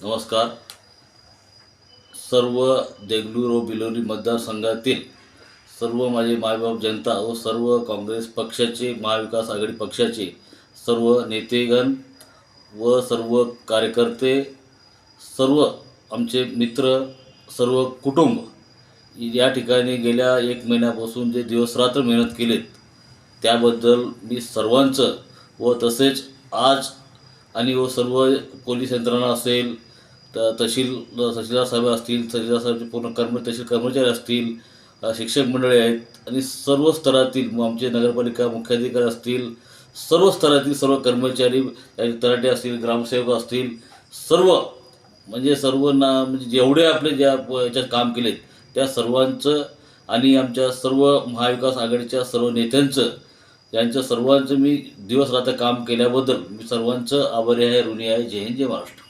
नमस्कार. सर्व देगलूर व मतदारसंघातील सर्व माझे मायबाप जनता व सर्व काँग्रेस पक्षाचे महाविकास आघाडी पक्षाचे सर्व नेतेगण व सर्व कार्यकर्ते सर्व आमचे मित्र सर्व कुटुंब या ठिकाणी गेल्या एक महिन्यापासून जे दिवसरात्र मेहनत केलेत त्याबद्दल मी सर्वांचं व तसेच आज आणि व सर्व पोलीस यंत्रणा असेल त तहसील तहसीलदार साहेब असतील तहसीलदार साहेबचे पूर्ण कर्म तहसील कर्मचारी असतील शिक्षक मंडळी आहेत आणि सर्व स्तरातील आमचे नगरपालिका मुख्याधिकारी असतील सर्व स्तरातील सर्व कर्मचारी अ, तलाठी असतील ग्रामसेवक असतील सर्व म्हणजे सर्व ना म्हणजे जेवढे आपले ज्या प- याच्यात काम केलेत त्या सर्वांचं आणि आमच्या सर्व महाविकास आघाडीच्या सर्व नेत्यांचं यांचं सर्वांचं मी दिवस रात्र काम केल्याबद्दल मी सर्वांचं आभारी आहे ऋणी आहे. जय हिंद जय महाराष्ट्र.